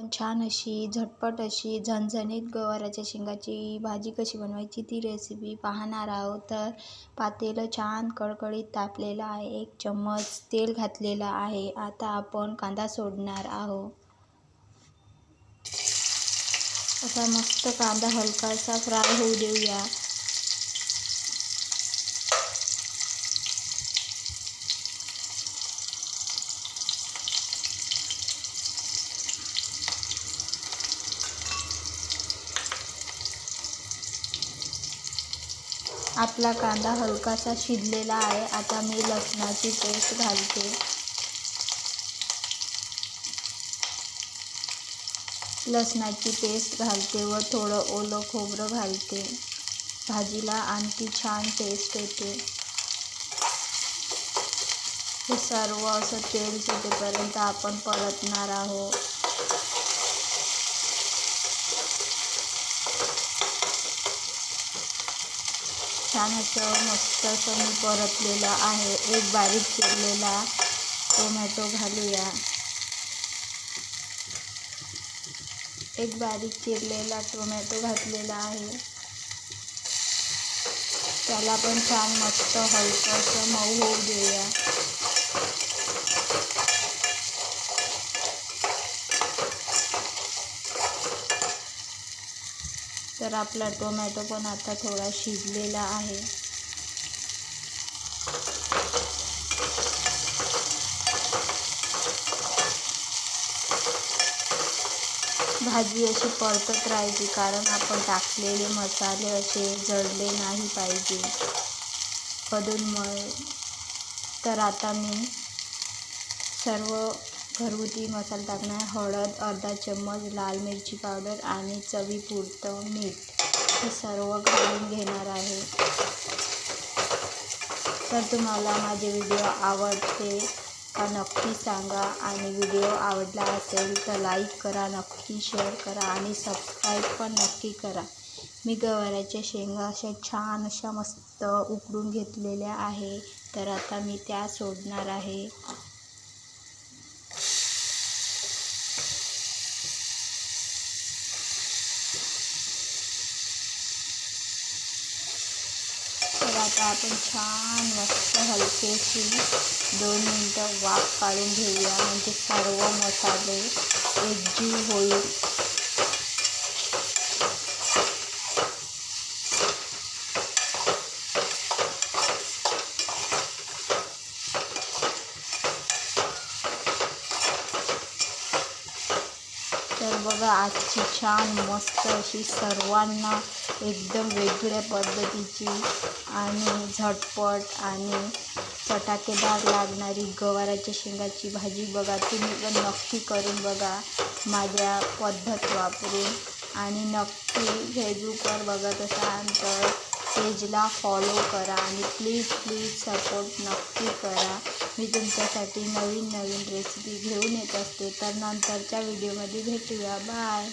पण छान अशी झटपट अशी झणझणीत गवाराच्या शेंगाची भाजी कशी बनवायची ती रेसिपी पाहणार आहोत. तर पातेलं छान कळकळीत तापलेलं आहे. एक चम्मच तेल घातलेलं आहे. आता आपण कांदा सोडणार आहोत. असा मस्त कांदा हलकासा फ्राय होऊ देऊया. आपला कांदा हलकासा शिजलेला आहे. आता मी लसणाची पेस्ट घालते. लसणाची पेस्ट घालते व थोडं ओलं खोबरं घालते. भाजीला आणखी छान टेस्ट येते. हे सर्व असं तेल सुटेपर्यंत आपण परतणार आहोत. छान असं मस्त असं मी परतलेलं आहे. एक बारीक चिरलेला टोमॅटो घालूया. एक बारीक चिरलेला टोमॅटो घातलेला आहे. त्याला पण छान मस्त हलकंसं मऊ होऊ देऊया. तर आपला टोमॅटो पण आता थोडा शिजलेला आहे. भाजी अशी परतत राहायची कारण आपण टाकलेले मसाले असे जळले नाही पाहिजे. कडून मळ. तर आता मी सर्व घरगुती मसाला टाकणार हळद अर्धा चम्मच लाल मिरची पावडर आणि चवीपुरतं मीठ. हे सर्व घालून घेणार आहे. तर तुम्हाला माझे व्हिडिओ आवडते का नक्की सांगा आणि व्हिडिओ आवडला असेल तर लाईक करा नक्की शेअर करा आणि सबस्क्राईब पण नक्की करा. मी गवाराच्या शेंगा अशा छान अशा मस्त उकडून घेतलेल्या आहे. तर आता मी त्या सोडणार आहे तर आता आपण छान मस्त हलकेशी दोन मिनटं वाफ काढून घेऊया. म्हणजे सर्व मसाले एकजीव होईल. तर बघा आजची छान मस्त अशी सर्वांना एकदम वेगळ्या पद्धतीची आणि झटपट आणि चटाकेदार लागणारी गवाराच्या शेंगाची भाजी बघा. तुम्ही पण नक्की करून बघा माझ्या पद्धत वापरून. आणि नक्की फेसबुकवर बघत असाल तर पेजला फॉलो करा आणि प्लीज प्लीज सपोर्ट नक्की करा. मी तुमच्यासाठी नवीन नवीन रेसिपी घेऊन येत असते. तर नंतरच्या व्हिडिओमध्ये भेटूया. बाय